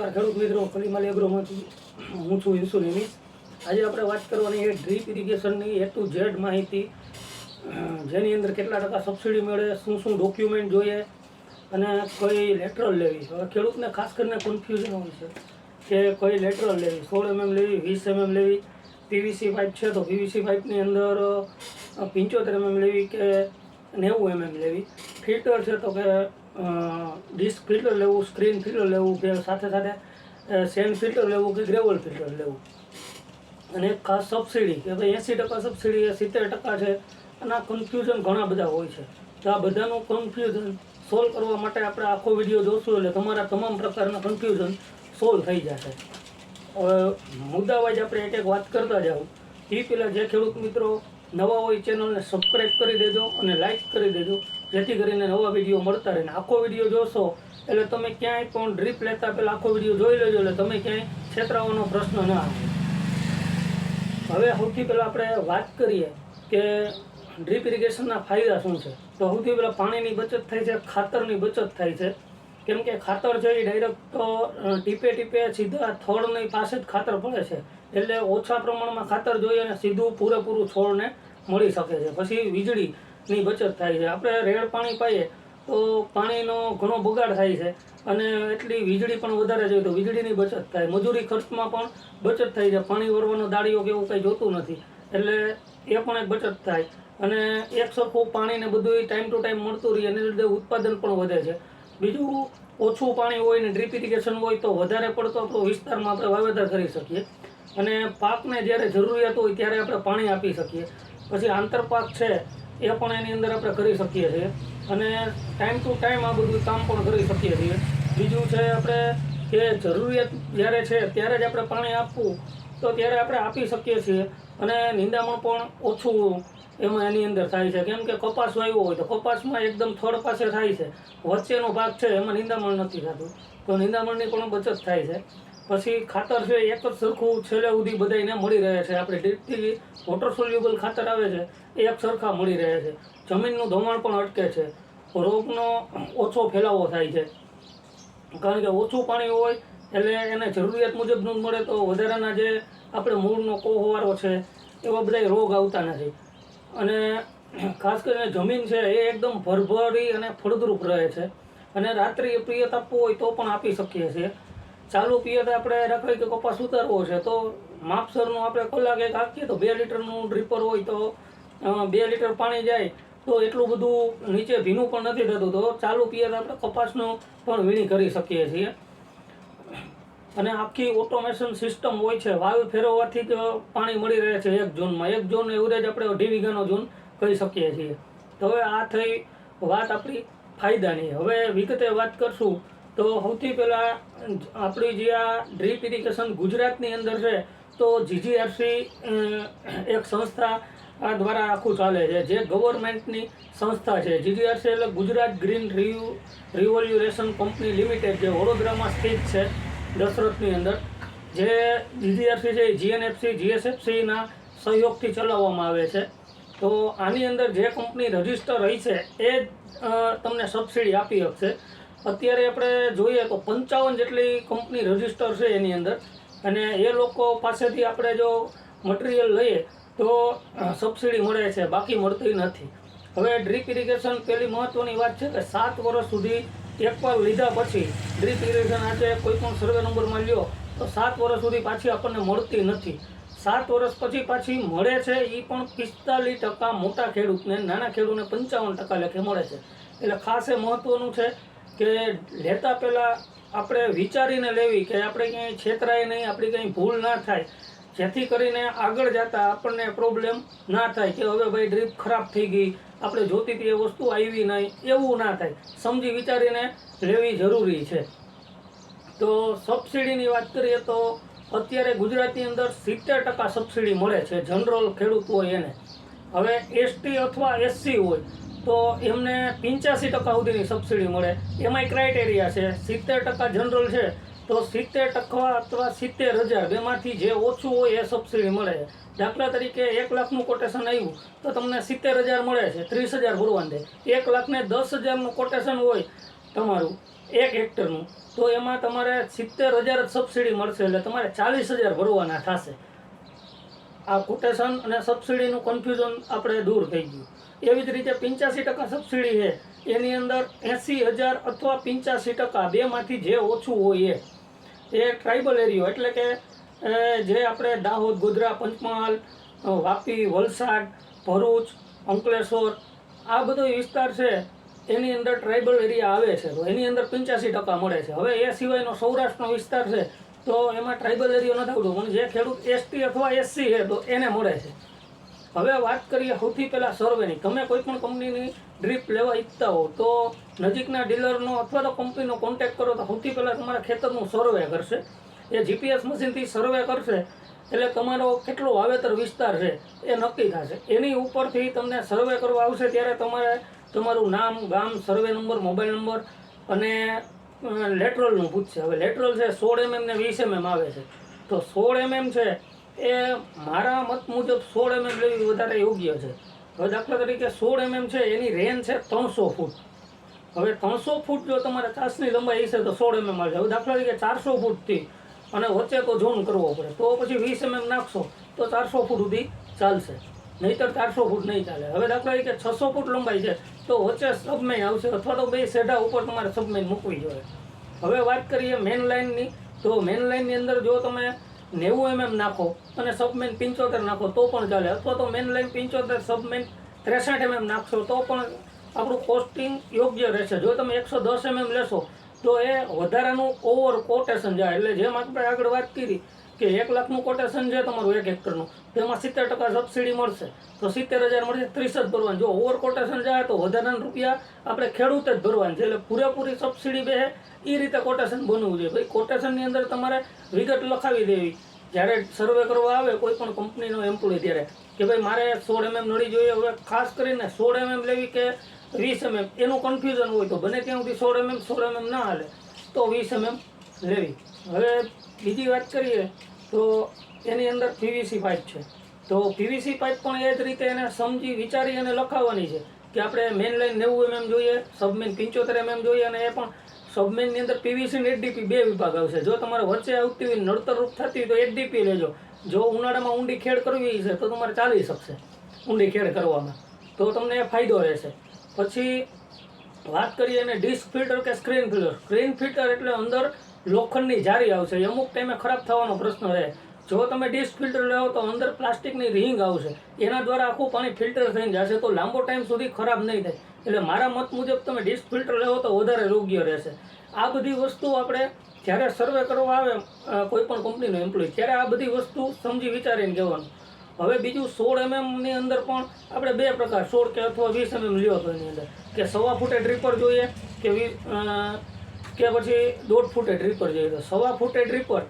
નમસ્કાર ખેડૂત મિત્રો કલીમાલ એગ્રોમાંથી હું છું નિમિત આજે આપણે વાત કરવાની એ ડ્રીપ ઇરિગેશનની એ ટુ ઝેડ માહિતી. જેની અંદર કેટલા ટકા સબસિડી મળે, શું શું ડોક્યુમેન્ટ જોઈએ અને કઈ લેટરલ લેવી હવે ખેડૂતને ખાસ કરીને કન્ફ્યુઝન હોય છે કે કઈ લેટરલ લેવી. સોળ એમએમ લેવી, વીસ એમએમ લેવી, પીવીસી પાઇપ છે તો પીવીસી પાઇપની અંદર પંચોતેર એમએમ લેવી કે નેવું એમએમ લેવી. ફિલ્ટર છે તો કે ડિસ્ક ફિલ્ટર લેવું સ્ક્રીન ફિલ્ટર લેવું કે સાથે સાથે સેન્ડ ફિલ્ટર લેવું કે ગ્રેવલ ફિલ્ટર લેવું. અને ખાસ સબસિડી કે ભાઈ એંસી ટકા સબસિડી સિત્તેર ટકા છે અને આ કન્ફ્યુઝન ઘણા બધા હોય છે. તો આ બધાનું કન્ફ્યુઝન સોલ્વ કરવા માટે આપણે આખો વીડિયો જોશું એટલે તમારા તમામ પ્રકારના કન્ફ્યુઝન સોલ્વ થઈ જશે. હવે મુદ્દાવાઇઝ આપણે એક એક વાત કરતા જાઉં. એ પહેલાં જે ખેડૂત મિત્રો નવા હોય ચેનલને સબસ્ક્રાઈબ કરી દેજો અને લાઈક કરી દેજો. જેથી કરીને નવા વીડિયો મળતા રહે. આખો વીડિયો જોશો, એટલે તમે ક્યાંય પણ ડ્રીપ લેતા પહેલાં આખો વીડિયો જોઈ લેજો, એટલે તમે ક્યાંય છેતરાવાનો પ્રશ્ન ના આવે. હવે સૌથી પહેલાં આપણે વાત કરીએ કે ડ્રીપ ઇરિગેશનના ફાયદા શું છે? તો સૌથી પહેલાં પાણીની બચત થાય છે, ખાતરની બચત થાય છે. કેમ કે ખાતર છે એ ડાયરેક્ટ ટીપે ટીપે સીધા થોડની પાસે જ ખાતર પડે છે. એટલે ઓછા પ્રમાણમાં ખાતર જોઈએ અને સીધું પૂરેપૂરું છોડને મળી શકે છે. પછી વીજળીની બચત થાય છે. આપણે રેડ પાણી પાઈએ તો પાણીનો ઘણો બગાડ થાય છે અને એટલી વીજળી પણ વધારે જોઈએ તો વીજળીની બચત થાય. મજૂરી ખર્ચમાં પણ બચત થાય છે. પાણી વરવાનો દાળીઓ કે એવું કંઈ જોતું નથી. એટલે એ પણ એક બચત થાય. અને એક સરખું પાણીને બધું ટાઈમ ટુ ટાઈમ મળતું રહે, એને લીધે ઉત્પાદન પણ વધે છે. બીજું, ઓછું પાણી હોય ને ડ્રીપ ઇરિગેશન હોય તો વધારે પડતો આપણો વિસ્તારમાં આપણે વાવેતર કરી શકીએ. અને પાકને જ્યારે જરૂરિયાત હોય ત્યારે આપણે પાણી આપી શકીએ. પછી આંતરપાક છે એ પણ એની અંદર આપણે કરી શકીએ છીએ. અને ટાઈમ ટુ ટાઈમ આ બધું કામ પણ કરી શકીએ છીએ. બીજું છે આપણે કે જરૂરિયાત જ્યારે છે ત્યારે જ આપણે પાણી આપવું, તો ત્યારે આપણે આપી શકીએ છીએ. અને નિંદામણ પણ ઓછું એમાં એની અંદર થાય છે. કેમ કે કપાસ વાવ્યો હોય તો કપાસમાં એકદમ થડ પાસે થાય છે. વચ્ચેનો ભાગ છે, એમાં નિંદામણ નથી થતું. તો નિંદામણની પણ બચત થાય છે. પછી ખાતર છે, એક જ સરખું છેલ્લે સુધી બધાને મળી રહે છે. આપણે ડ્રીપથી વોટર સોલ્યુબલ ખાતર આવે છે, એ એક સરખા મળી રહે છે. જમીનનું ધોવાણ પણ અટકે છે. રોગનો ઓછો ફેલાવો થાય છે. કારણ કે ઓછું પાણી હોય એટલે એને જરૂરિયાત મુજબનું જ મળે તો વધારાના જે આપણે મૂળનો કોહવારો છે, એવા બધા રોગ આવતા નથી. અને ખાસ કરીને જમીન છે, એ એકદમ ભરભરી અને ફળદ્રુપ રહે છે. અને રાત્રિ પિયત આપવું હોય તો પણ આપી શકીએ છીએ. ચાલુ પિયત આપણે રખાય કે કપાસ ઉતારવો છે, તો માપસરનું આપણે કલાક એક આપીએ તો બે લીટરનું ડ્રીપર હોય તો બે લીટર પાણી જાય, તો એટલું બધું નીચે ભીનું પણ નથી થતું. તો ચાલુ પિયત આપણે કપાસનું પણ વીણી કરી શકીએ છીએ. અને આખી ઓટોમેશન સિસ્ટમ હોય છે, વાલ ફેરવવાથી જ પાણી મળી રહે છે એક ઝોનમાં. એક ઝોન એવરેજ આપણે અઢી વીઘાનો ઝોન કહી શકીએ છીએ. તો હવે આ થઈ વાત આપણી ફાયદાની. હવે વિગતે વાત કરશું તો સૌથી પહેલાં આપણી જે આ ડ્રીપ ઇરિગેશન ગુજરાતની અંદર છે, તો જીજીઆરસી એક સંસ્થા દ્વારા આખું ચાલે છે. જે ગવર્મેન્ટની સંસ્થા છે. જીજીઆરસી એટલે Gujarat green review revolution company limited જે વડોદરામાં સ્થિત છે દશરથની અંદર. જે જીજીઆરસી છે જીએનએફસી જીએસએફસીના સહયોગથી ચલાવવામાં આવે છે. તો આની અંદર જે કંપની રજિસ્ટર રહી છે, એ તમને સબસિડી આપી શકશે. અત્યારે આપણે જોઈએ તો પંચાવન જેટલી કંપની રજિસ્ટર છે એની અંદર. અને એ લોકો પાસેથી આપણે જો મટીરિયલ લઈએ તો સબસિડી મળે છે, બાકી મળતી નથી. હવે ડ્રીપ ઇરિગેશન પહેલી મહત્વની વાત છે કે સાત વર્ષ સુધી એકવાર લીધા પછી ડ્રીપ ઇરિગેશન આજે કોઈ પણ સર્વે નંબરમાં લ્યો તો સાત વર્ષ સુધી પાછી આપણને મળતી નથી. સાત વર્ષ પછી પાછી મળે છે એ પણ પિસ્તાલીસ ટકા મોટા ખેડૂતને, નાના ખેડૂતને પંચાવન ટકા લેખે મળે છે. એટલે ખાસ એ મહત્વનું છે કે લેતા પહેલાં આપણે વિચારીને લેવી કે આપણે ક્યાંય છેતરાય નહીં, આપણી કંઈ ભૂલ ના થાય. જેથી કરીને આગળ જતા આપણને પ્રોબ્લેમ ના થાય કે હવે ભાઈ ડ્રીપ ખરાબ થઈ ગઈ, આપણે જોતી હતી એ વસ્તુ આવી નહીં, એવું ના થાય. સમજી વિચારીને લેવી જરૂરી છે. તો સબસિડીની વાત કરીએ તો અત્યારે ગુજરાતની અંદર સિત્તેર ટકા સબસિડી મળે છે જનરલ ખેડૂત હોય એને. હવે એસટી અથવા એસસી હોય તો એમને પંચ્યાસી ટકા સુધીની સબસિડી મળે. એમાંય ક્રાઇટેરિયા છે, સિત્તેર ટકા જનરલ છે, તો સિત્તેર ટકા અથવા સિત્તેર હજાર બેમાંથી જે ઓછું હોય એ સબસિડી મળે. દાખલા તરીકે એક લાખનું કોટેશન આવ્યું, તો તમને સિત્તેર હજાર મળે છે, ત્રીસ હજાર ભરવાન દે એક લાખને દસ હજારનું કોટેશન હોય તમારું, એક હેક્ટરનું, તો એમાં તમારે સિત્તેર હજાર જ સબસિડી મળશે એટલે તમારે ચાલીસ હજાર ભરવાના થશે. આ કોટેશન અને સબસિડીનું કન્ફ્યુઝન આપણે દૂર થઈ ગયું. એવી જ રીતે પંચ્યાસી ટકા સબસિડી છે. એની અંદર એંસી હજાર અથવા પંચ્યાસી ટકા બેમાંથી જે ઓછું હોય એ એ ટ્રાઇબલ એરિયો એટલે કે જે આપણે દાહોદ, ગોધરા, પંચમહાલ, વાપી, વલસાડ, ભરૂચ, અંકલેશ્વર, આ બધો વિસ્તાર છે, એની અંદર ટ્રાઇબલ એરિયા આવે છે. તો એની અંદર પંચ્યાસી ટકા મળે છે. હવે એ સિવાયનો સૌરાષ્ટ્રનો વિસ્તાર છે, તો એમાં ટ્રાઇબલ એરિયો નથી આવતો. પણ જે ખેડૂત એસટી અથવા એસસી છે, તો એને મળે છે. હવે વાત કરીએ સૌથી પહેલાં સર્વેની તમે કોઈ પણ કંપનીની ડ્રીપ લેવા ઈચ્છતા હો, તો નજીકના ડીલરનો અથવા તો કંપનીનો કોન્ટેક્ટ કરો, તો સૌથી પહેલાં તમારા ખેતરનું સર્વે કરશે. એ જીપીએસ મશીનથી સર્વે કરશે, એટલે તમારો કેટલો વાવેતર વિસ્તાર છે એ નક્કી થશે. એની ઉપરથી તમને સર્વે કરવા આવશે, ત્યારે તમારે તમારું નામ, ગામ સર્વે નંબર મોબાઈલ નંબર અને લેટરલનું પૂછશે. હવે લેટરલ છે સોળ એમએમ ને વીસ એમએમ આવે છે. તો સોળ એમએમ છે એ મારા મત મુજબ સોળ એમએમ લેવી વધારે યોગ્ય છે. હવે દાખલા તરીકે સોળ એમએમ છે, એની રેન્જ છે ત્રણસો ફૂટ. હવે ત્રણસો ફૂટ જો તમારે ચાસની લંબાઈ હશે તો સોળ એમએમ આવશે. હવે દાખલા તરીકે ચારસો ફૂટથી અને વચ્ચે તો ઝોન કરવો પડે. તો પછી વીસ એમએમ નાખશો તો ચારસો ફૂટ સુધી ચાલશે. નહીતર ચારસો ફૂટ નહીં ચાલે. હવે દાખલા તરીકે છસો ફૂટ લંબાઈ છે, તો વચ્ચે સબમેન આવશે અથવા તો બે સેઢા ઉપર તમારે સબમેન મૂકવી જોઈએ. હવે વાત કરીએ મેન લાઇનની તો મેન લાઇનની અંદર જો તમે નેવું એમએમ નાખો અને સબમેન પંચોતેર નાખો, તો પણ ચાલે. અથવા તો મેન લાઈન પંચોતેર સબમેન ત્રેસઠ એમએમ નાખશો, તો પણ આપણું કોસ્ટિંગ યોગ્ય રહેશે. જો તમે એકસો દસ એમએમ લેશો, તો એ વધારાનું ઓવર કોટેશન જાય. એટલે જેમ આપણે આગળ વાત કરી કે એક લાખનું કોટેશન છે તમારું એક હેક્ટરનું તેમાં સિત્તેર ટકા સબસિડી મળશે. તો સિત્તેર હજાર મળશે, ત્રીસ જ ભરવાનું. જો ઓવર કોટેશન જાય તો વધારાના રૂપિયા આપણે ખેડૂત જ ભરવાનું છે. એટલે પૂરેપૂરી સબસિડી બે એ રીતે કોટેશન બનવું જોઈએ. ભાઈ કોટેશનની અંદર તમારે વિગત લખાવી દેવી. જ્યારે સર્વે કરવા આવે, કોઈ પણ કંપનીનો એમ્પ્લોય ત્યારે કે ભાઈ, મારે સોળ એમએમ નળી જોઈએ. હવે ખાસ કરીને સોળ એમએમ લેવી કે વીસ એમએમ એનું કન્ફ્યુઝન હોય તો બને ત્યાં સુધી સોળ એમએમ સોળ એમએમ ના હાલે. તો વીસ એમએમ લેવી. હવે બીજી વાત કરીએ. તો એની અંદર પીવીસી પાઇપ છે. તો પીવીસી પાઇપ પણ એ જ રીતે એને સમજી વિચારી અને લખાવવાની છે કે આપણે મેન લાઈન નેવું એમએમ જોઈએ સબમેન પંચોતેર એમએમ જોઈએ અને એ પણ સબમેનની અંદર પીવીસી ને એચડીપી બે વિભાગ આવશે. જો તમારે વચ્ચે આવતી હોય નડતર રૂપ થતી હોય તો એચડીપી લેજો. જો ઉનાળામાં ઊંડી ખેડ કરવી છે તો તમારે ચાલી શકશે ઊંડી ખેડ કરવામાં. તો તમને એ ફાયદો રહેશે. પછી વાત કરીએ અને ડિસ્ક ફિલ્ટર કે સ્ક્રીન ફિલ્ટર સ્ક્રીન ફિલ્ટર એટલે અંદર લોખંડની જારી આવશે. અમુક ટાઈમે ખરાબ થવાનો પ્રશ્ન રહે. જો તમે ડિસ્ક ફિલ્ટર લેવો તો અંદર પ્લાસ્ટિકની રિંગ આવશે. એના દ્વારા આખું પાણી ફિલ્ટર થઈને જશે તો લાંબો ટાઈમ સુધી ખરાબ નહીં થાય. એટલે મારા મત મુજબ તમે ડિસ્ક ફિલ્ટર લેવો તો વધારે યોગ્ય રહેશે. આ બધી વસ્તુ આપણે જ્યારે સર્વે કરવા આવે કોઈ પણ કંપનીનો એમ્પ્લોય ત્યારે આ બધી વસ્તુ સમજી વિચારીને કહેવાનું હવે બીજું સોળ એમએમની અંદર પણ આપણે બે પ્રકાર સોળ કે અથવા વીસ એમએમ લ્યો તો એની અંદર. કે સવા ફૂટે ડ્રીપર જોઈએ કે વી અ, કે પછી દોઢ ફૂટે ડ્રીપર જોઈએ તો સવા ફૂટે ડ્રીપર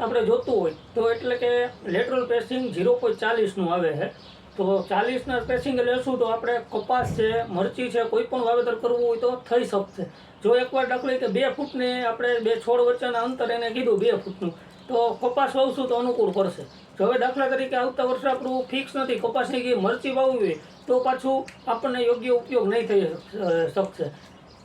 આપણે જોતું હોય. તો એટલે કે લેટરલ પેસિંગ ઝીરો પોઈન્ટ ચાલીસનું આવે છે. તો ચાલીસના પેસિંગ લેશું તો આપણે કપાસ છે, મરચી છે, કોઈ પણ વાવેતર કરવું હોય તો થઈ શકશે. જો એકવાર દાખલા કે બે ફૂટને આપણે બે છોડ વચ્ચેના અંતર એને કીધું બે ફૂટનું. તો કપાસ વાવશું તો અનુકૂળ પડશે. જો હવે દાખલા તરીકે આવતા વર્ષે આપણું ફિક્સ નથી, કપાસની કે મરચી વાવવી તો પાછું આપણને યોગ્ય ઉપયોગ નહીં થઈ શકશે.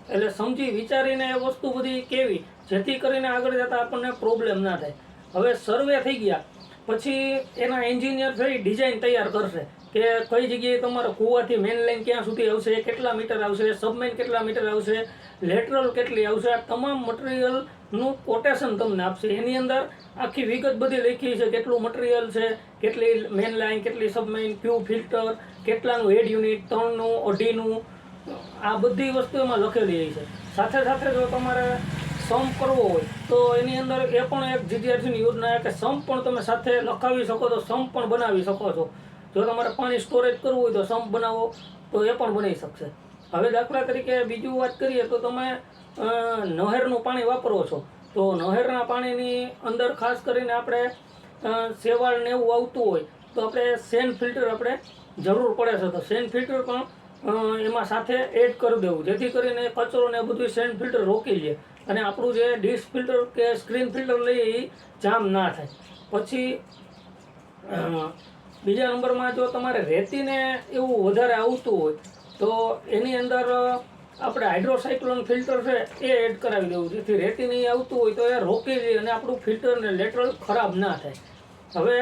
એટલે સમજી વિચારીને એ વસ્તુ બધી કેવી? જેથી કરીને આગળ જતાં આપણને પ્રોબ્લેમ ના થાય. હવે સર્વે થઈ ગયા. પછી એના એન્જિનિયર થઈ ડિઝાઇન તૈયાર કરશે કે કઈ જગ્યાએ તમારે કૂવાથી મેન લાઈન ક્યાં સુધી આવશે કેટલા મીટર આવશે સબમેન કેટલા મીટર આવશે લેટરલ કેટલી આવશે, આ તમામ મટીરિયલનું કોટેશન તમને આપશે. એની અંદર આખી વિગત બધી લખી છે કેટલું મટીરિયલ છે, કેટલી મેન લાઇન કેટલી સબમેન ક્યુ ફિલ્ટર, કેટલાનું હેડ યુનિટ ત્રણનું, અઢીનું આ બધી વસ્તુ એમાં લખેલી છે. સાથે સાથે જો તમારે સંપ કરવો હોય, તો એની અંદર એ પણ એક જીજીઆરસીની યોજના કે સંપ પણ તમે સાથે લખાવી શકો તો સંપ પણ બનાવી શકો છો. જો તમારે પાણી સ્ટોરેજ કરવું હોય તો સંપ બનાવો, તો એ પણ બની શકશે. હવે દાખલા તરીકે બીજું વાત કરીએ તો તમે નહેરનું પાણી વાપરો છો, તો નહેરના પાણીની અંદર ખાસ કરીને આપણે શેવાળ ને એવું આવતું હોય, તો આપણે સેન ફિલ્ટર આપણે જરૂર પડે છે. તો સેન ફિલ્ટર પણ એમાં સાથે એડ કરી દેવું. જેથી કરીને કચરો ને બધું સેન્ડ ફિલ્ટર રોકી લે અને આપણું જે ડિશ ફિલ્ટર કે સ્ક્રીન ફિલ્ટર લઈએ એ જામ ના થાય. પછી બીજા નંબરમાં જો તમારે રેતીને એવું વધારે આવતું હોય, તો એની અંદર આપણે હાઇડ્રોસાયક્લોન ફિલ્ટર છે એ એડ કરાવી દેવું. જેથી રેતી નહીં આવતું હોય તો એ રોકી દે અને આપણું ફિલ્ટરને લેટરલ ખરાબ ના થાય. હવે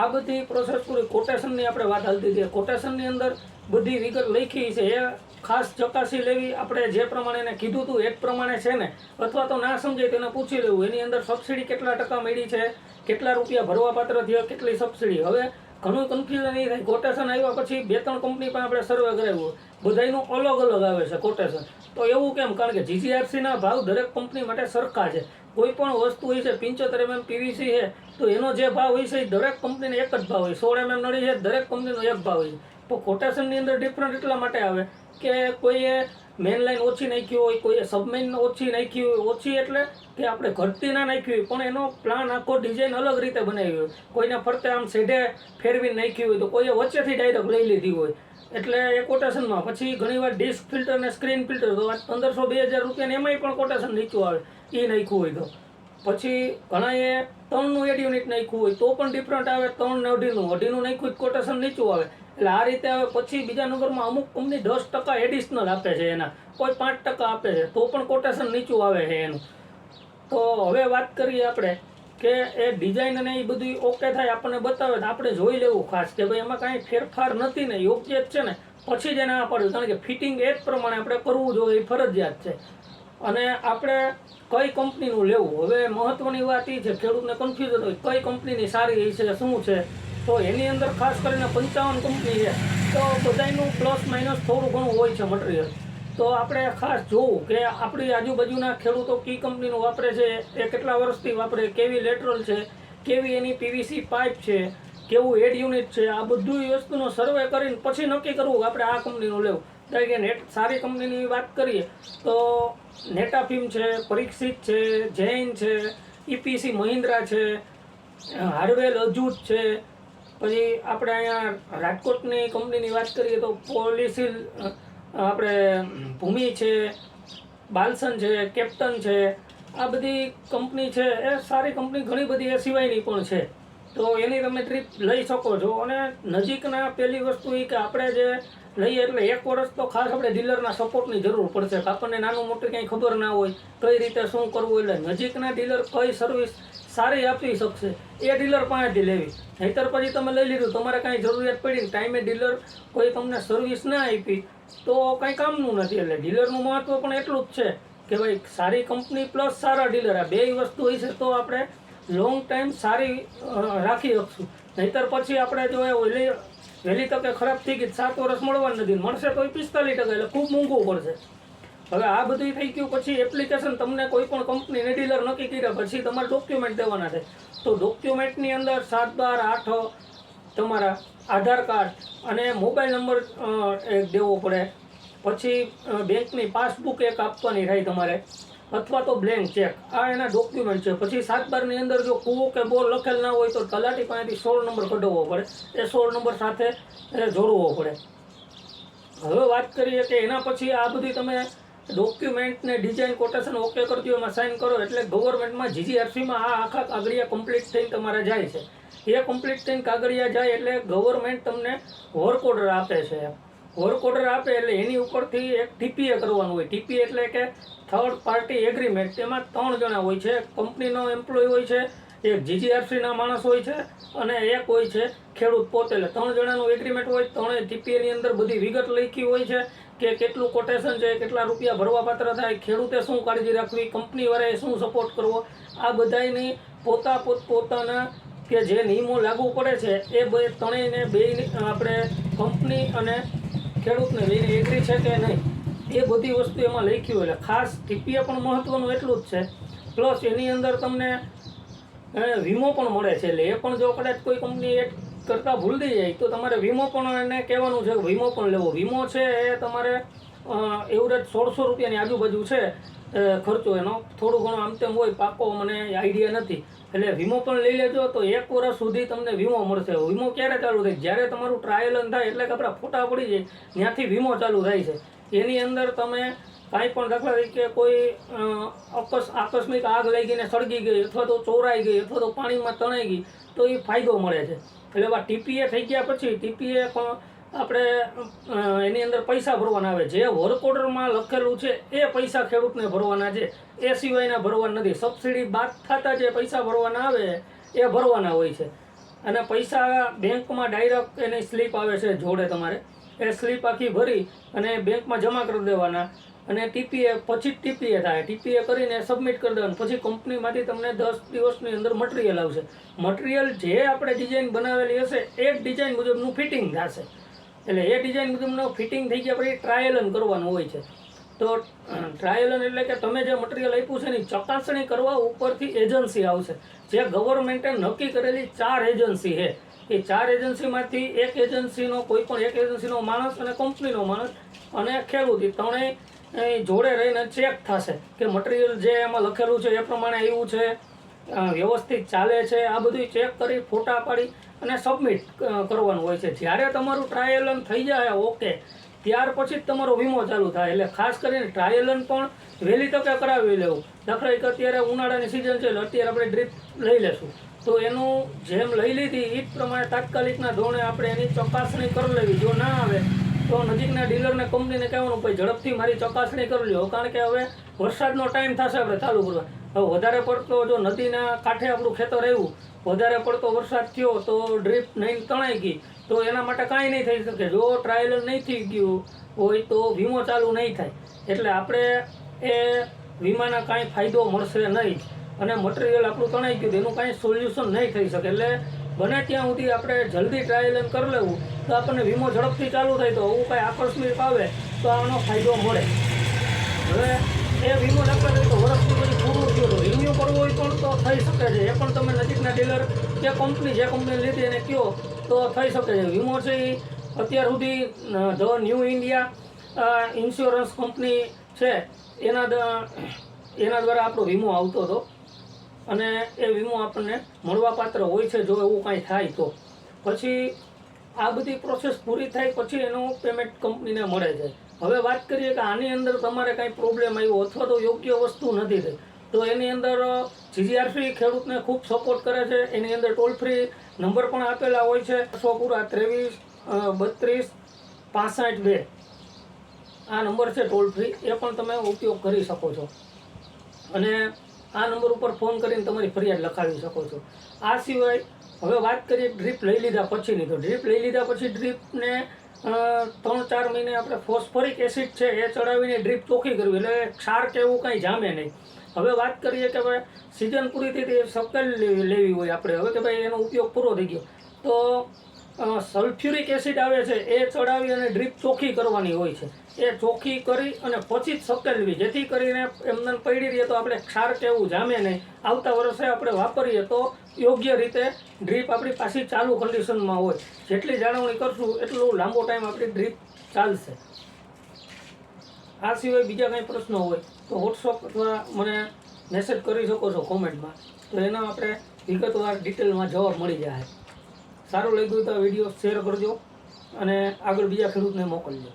આ બધી પ્રોસેસ પૂરી કોટેશનની આપણે વાત હાલતી છે કોટેશનની અંદર બધી વિગત લખી છે. એ ખાસ ચકાસી લેવી. આપણે જે પ્રમાણે એને કીધું હતું એ પ્રમાણે છે ને, અથવા તો ના સમજાય તેને પૂછી લેવું. એની અંદર સબસિડી કેટલા ટકા મળી છે? કેટલા રૂપિયા ભરવા પાત્ર થયા? કેટલી સબસિડી? હવે ઘણું કન્ફ્યુઝન એ થાય. કોટેશન આવ્યા પછી બે ત્રણ કંપની પણ આપણે સર્વે કરાવ્યું. બધાનું અલગ અલગ આવે છે કોટેશન તો એવું કેમ? કારણ કે જીજીઆરસીના ભાવ દરેક કંપની માટે સરખા છે. કોઈ પણ વસ્તુ હોય છે, પિંચોતેર એમએમ પીવીસી છે, તો એનો જે ભાવ હોય છે એ દરેક કંપનીનો એક જ ભાવ હોય સોળ એમએમ નળી છે, દરેક કંપનીનો એક ભાવ હોય તો કોટેશનની અંદર ડિફરન્ટ એટલા માટે આવે કે કોઈએ મેન લાઇન ઓછી નાખી હોય, કોઈએ સબમેન ઓછી નાખી હોય, ઓછી એટલે કે આપણે ઘટતી ના નાખી હોય, પણ એનો પ્લાન આખો ડિઝાઇન અલગ રીતે બનાવી હોય. કોઈને ફરતે આમ સીધે ફેરવી નાખી હોય તો કોઈએ વચ્ચેથી ડાયરેક્ટ લઈ લીધી હોય. એટલે એ કોટેશનમાં પછી ઘણીવાર ડિસ્ક ફિલ્ટર અને સ્ક્રીન ફિલ્ટર તો પંદરસો બે હજાર રૂપિયાને એમાંય પણ કોટેશન નીચું આવે એ નાખ્યું હોય તો. પછી ઘણાએ ત્રણનું એડ યુનિટ નાખ્યું હોય તો પણ ડિફરન્ટ આવે, ત્રણ ને અઢીનું અઢીનું નાખ્યું કોટેશન નીચું આવે. એટલે આ રીતે હવે પછી બીજા નંબરમાં અમુક કંપની દસ ટકા એડિશનલ આપે છે એના. કોઈ પાંચ ટકા આપે છે, તો પણ કોટેશન નીચું આવે છે એનું. તો હવે વાત કરીએ આપણે કે એ ડિઝાઇન અને એ બધું ઓકે થાય આપણને બતાવે તો આપણે જોઈ લેવું ખાસ કે ભાઈ એમાં કાંઈ ફેરફાર નથી ને, યોગ્ય જ છે ને. પછી જ એને આ પડ્યું કારણ કે ફિટિંગ એ જ પ્રમાણે આપણે કરવું જોઈએ, એ ફરજિયાત છે. અને આપણે કઈ કંપનીનું લેવું? હવે મહત્વની વાત એ છે, ખેડૂતને કન્ફ્યુઝન હોય, કઈ કંપનીની સારી એ છે, શું છે? તો એની અંદર ખાસ કરીને પંચાવન કંપની છે. તો બધાયનું પ્લસ માઇનસ થોડું ઘણું હોય છે મટીરિયલ તો આપણે ખાસ જોવું કે આપણી આજુબાજુના ખેડૂતો કઈ કંપનીનું વાપરે છે, એ કેટલા વર્ષથી વાપરે, કેવી લેટરલ છે, કેવી એની પીવીસી પાઇપ છે, કેવું એડ યુનિટ છે, આ બધું વસ્તુનો સર્વે કરીને પછી નક્કી કરવું આપણે આ કંપનીનું લેવું. કારણ કે નેટ સારી કંપનીની વાત કરીએ તો નેટાફિમ છે પરીક્ષિત છે જૈન છે ઈપીસી મહિન્દ્રા છે હાર્વેલ અજૂત છે પછી આપણે અહીંયા રાજકોટની કંપનીની વાત કરીએ તો પોલિસિલ આપણે ભૂમિ છે, બાલસન છે, કેપ્ટન છે, આ બધી કંપની છે, એ સારી કંપની ઘણી બધી એ સિવાયની પણ છે. તો એની તમે ટ્રીપ લઈ શકો છો અને નજીકના પહેલી વસ્તુ એ કે આપણે જે લઈએ એટલે એક વર્ષ તો ખાસ આપણે ડીલરના સપોર્ટની જરૂર પડશે આપણને નાનું મોટું કંઈ ખબર ના હોય કઈ રીતે શું કરવું, એટલે નજીકના ડીલર કઈ સર્વિસ સારી આપી શકશે. એ ડીલર પાસેથી લેવી. નહીતર પછી તમે લઈ લીધું, તમારે કાંઈ જરૂરિયાત પડી ટાઈમે ડીલર કોઈ તમને સર્વિસ ના આપી, તો કાંઈ કામનું નથી. એટલે ડીલરનું મહત્ત્વ પણ એટલું જ છે કે ભાઈ, સારી કંપની પ્લસ સારા ડીલર આ બે વસ્તુ હોય છે તો આપણે લોંગ ટાઈમ સારી રાખી શકશું. નહીતર પછી આપણે જો એ ઓલી વહેલી તકે ખરાબ થઈ ગઈ સાત વર્ષ મળવાનું નથી. મળશે તો એ પિસ્તાલીસ ટકા, એટલે ખૂબ મોંઘું પડશે. હવે આ બધું થઈ ગયું પછી એપ્લિકેશન તમને કોઈ પણ કંપનીને ડીલર નક્કી કર્યા પછી તમારે ડોક્યુમેન્ટ દેવાના છે. તો ડોક્યુમેન્ટની અંદર સાત બાર આઠ તમારા આધાર કાર્ડ અને મોબાઈલ નંબર એક દેવો પડે. પછી બેંકની પાસબુક એક આપવાની થાય તમારે. અથવા તો બ્લેન્ક ચેક આ એના ડોક્યુમેન્ટ છે. પછી સાત બારની અંદર જો કૂવો કે બોર લખેલ ના હોય તો તલાટી પાસેથી સોળ નંબર કઢાવવો પડે. એ સોળ નંબર સાથે જોડવો પડે. હવે વાત કરીએ કે એના પછી આ બધી તમે ડોક્યુમેન્ટ ને ડિઝાઇન કોટેશન ઓકે કરતી એમાં સાઇન કરો, એટલે ગવર્મેન્ટમાં જીજીઆરસીમાં આ આખા કાગળિયા કમ્પ્લીટ થઈને તમારે જાય છે. એ કમ્પ્લીટ થઈને કાગળિયા જાય એટલે ગવર્મેન્ટ તમને વર્ક ઓર્ડર આપે છે. વર્ક ઓર્ડર આપે એટલે એની ઉપરથી એક ટીપીએ કરવાનું હોય. ટીપીએ એટલે કે થર્ડ પાર્ટી એગ્રીમેન્ટ તેમાં ત્રણ જણા હોય છે. કંપનીનો એમ્પ્લોય હોય છે, એક જીજીઆરસીના માણસ હોય છે અને એક હોય છે ખેડૂત પોતે. એટલે ત્રણ જણાનું એગ્રીમેન્ટ હોય, ત્રણેય ટીપીએની અંદર બધી વિગત લખી હોય છે. કે કેટલું કોટેશન છે, કેટલા રૂપિયા ભરવા પાત્ર થાય, ખેડૂતે શું કાળજી રાખવી કંપનીવાળાએ શું સપોર્ટ કરવો, આ બધાયની પોતા પોત પોતાના કે જે નિયમો લાગુ પડે છે, એ બે ત્રણેયને બે આપણે કંપની અને ખેડૂતને બેને એગ્રી છે કે નહીં, એ બધી વસ્તુ એમાં લખી હોય. એટલે ખાસ ટીપીએ પણ મહત્વનું એટલું જ છે. પ્લસ એની અંદર તમને વીમો પણ મળે છે. એટલે એ પણ જો કદાચ કોઈ કંપની એડ કરતા ભૂલી જાય. તો તમારે વીમો પણ એને કહેવાનું છે કે વીમો પણ લેવો. વીમો છે એ તમારે એવરેજ સોળસો રૂપિયાની આજુબાજુ છે ખર્ચો. એનો થોડું ઘણું આમ તેમ હોય, પાકો મને આઈડિયા નથી. એટલે વીમો પણ લઈ લેજો, તો એક વર્ષ સુધી તમને વીમો મળશે. વીમો ક્યારે ચાલુ થાય? જ્યારે તમારું ટ્રાયલ થાય એટલે કે આપણા ફોટા પડી જાય, ત્યાંથી વીમો ચાલુ થાય છે. એની અંદર તમે કાંઈ પણ દાખલા તરીકે કોઈ અકસ, આકસ્મિક આગ લાગીને સળગી ગઈ અથવા તો ચોરાઈ ગઈ અથવા તો પાણીમાં તણાઈ ગઈ, તો એ ફાયદો મળે છે. એટલે આ ટીપીએ થઈ ગયા પછી ટીપીએ પણ આપણે એની અંદર પૈસા ભરવાના આવે. જે વર્ક ઓર્ડરમાં લખેલું છે એ પૈસા ખેડૂતને ભરવાના છે. એ સિવાયના ભરવાના નથી. સબસિડી બાદ થતા જે પૈસા ભરવાના આવે, એ ભરવાના હોય છે. અને પૈસા બેંકમાં ડાયરેક્ટ એની સ્લીપ આવે છે જોડે તમારે. એ સ્લીપ આખી ભરી અને બેંકમાં જમા કરી દેવાના. અને ટીપીએ, પછી ટીપીએ થાય. ટીપીએ કરીને સબમિટ કરી દેવાનું. પછી કંપનીમાંથી તમને દસ દિવસની અંદર મટીરિયલ આવશે. મટીરિયલ જે આપણે ડિઝાઇન બનાવેલી હશે, એ જ ડિઝાઇન મુજબનું ફિટિંગ થશે. એટલે એ ડિઝાઇન મુજબનું ફિટિંગ થઈ ગયા પછી ટ્રાયલન કરવાનું હોય છે. તો ટ્રાયલન એટલે કે તમે જે મટીરિયલ આપ્યું છે એની ચકાસણી કરવા ઉપરથી એજન્સી આવશે. જે ગવર્મેન્ટે નક્કી કરેલી ચાર એજન્સી છે. એ ચાર એજન્સીમાંથી એક એજન્સીનો કોઈ પણ એક એજન્સીનો માણસ અને કંપનીનો માણસ અને ખેડૂત, એ ત્રણેય એ જોડે રહીને ચેક થશે કે મટીરિયલ જે એમાં લખેલું છે એ પ્રમાણે આવ્યું છે વ્યવસ્થિત ચાલે છે, આ બધું ચેક કરી, ફોટા પાડી અને સબમિટ કરવાનું હોય છે. જ્યારે તમારું ટ્રાયલન થઈ જાય ઓકે ત્યાર પછી જ તમારો વીમો ચાલુ થાય. એટલે ખાસ કરીને ટ્રાયલન પણ વહેલી તકે કરાવી લેવું. દાખલા એક અત્યારે ઉનાળાની સિઝન છે, એટલે અત્યારે આપણે ડ્રીપ લઈ લેશું. તો એનું જેમ લઈ લીધી એ જ પ્રમાણે તાત્કાલિકના ધોરણે આપણે એની ચકાસણી કરી લેવી. જો ના આવે તો નજીકના ડીલરને કંપનીને કહેવાનું ભાઈ, ઝડપથી મારી ચકાસણી કરી લો કારણ કે હવે વરસાદનો ટાઈમ થશે આપણે ચાલુ કરવા. હવે વધારે પડતો જો નદીના કાંઠે આપણું ખેતર આવ્યું, વધારે પડતો વરસાદ થયો તો ડ્રીપ નહીં તણાઈ ગઈ. તો એના માટે કાંઈ નહીં થઈ શકે. જો ટ્રાયલ નહીં થઈ ગયું હોય તો વીમો ચાલુ નહીં થાય. એટલે આપણે એ વીમાના કાંઈ ફાયદો મળશે નહીં અને મટીરિયલ આપણું તણાઈ ગયું તેનું કાંઈ સોલ્યુશન નહીં થઈ શકે. એટલે બને ત્યાં સુધી આપણે જલ્દી ટ્રાયલ કરી લેવું, તો આપણને વીમો ઝડપથી ચાલુ થાય, તો આવું કાંઈ આકસ્મિક આવે, તો આનો ફાયદો મળે. હવે એ વીમો દાખલા તરીકે વર્ષથી પછી પૂરું થયું તો રિન્યુ કરવું હોય પણ તો થઈ શકે છે. એ પણ તમે નજીકના ડીલર કે કંપની જે કંપની લીધી એને કહો તો થઈ શકે છે. વીમો છે એ અત્યાર સુધી the new India insurance company છે. એના એના દ્વારા આપણો વીમો આવતો હતો. અને એ વીમો આપણને મળવાપાત્ર હોય છે, જો એવું કાંઈ થાય તો. પછી આ બધી પ્રોસેસ પૂરી થાય પછી એનું પેમેન્ટ કંપનીને મળે છે. હવે વાત કરીએ કે આની અંદર તમારે કાંઈ પ્રોબ્લેમ આવ્યો અથવા તો યોગ્ય વસ્તુ નથી થઈ. તો એની અંદર જીજીઆરસી ખેડૂતને ખૂબ સપોર્ટ કરે છે. એની અંદર ટોલ ફ્રી નંબર પણ આપેલા હોય છે. સો ત્રેવીસ બત્રીસ, પાસઠ બે. આ નંબર છે ટોલ ફ્રી એ પણ તમે ઉપયોગ કરી શકો છો. અને આ નંબર ઉપર ફોન કરીને તમારી ફરિયાદ લખાવી શકો છો. આ સિવાય હવે વાત કરીએ ડ્રીપ લઈ લીધા પછીની. તો ડ્રીપ લઈ લીધા પછી ડ્રીપને ત્રણ ચાર મહિને આપણે ફોસ્ફોરિક એસિડ છે એ ચડાવીને ડ્રીપ ચોખ્ખી કરવી. એટલે ક્ષાર કે એવું કાંઈ જામે નહીં. હવે વાત કરીએ કે ભાઈ સિઝન પૂરી થઈ તે સપ્ટેલ લેવી લેવી હોય આપણે. હવે કે ભાઈ એનો ઉપયોગ પૂરો થઈ ગયો. તો સલ્ફ્યુરિક એસિડ આવે છે, એ ચડાવી અને ડ્રીપ ચોખ્ખી કરવાની હોય છે. એ ચોખ્ખી કરી અને પછી જ સકેલવી. જેથી કરીને એમને પડી રહીએ તો આપણે ક્ષાર કેવું જામે નહીં. આવતા વર્ષે આપણે વાપરીએ તો યોગ્ય રીતે ડ્રીપ આપણી પાછી ચાલુ કન્ડિશનમાં હોય. જેટલી જાળવણી કરશું, એટલું લાંબો ટાઈમ આપણી ડ્રીપ ચાલશે. આ સિવાય બીજા કંઈ પ્રશ્નો હોય, તો વોટ્સઅપ અથવા મને મેસેજ કરી શકો છો કોમેન્ટમાં તો એનો આપણે વિગતવાર ડિટેલમાં જવાબ મળી જાય. સારું લાગ્યું તો વીડિયો શેર કરજો અને આગળ બીજા ખેડૂતને મોકલજો.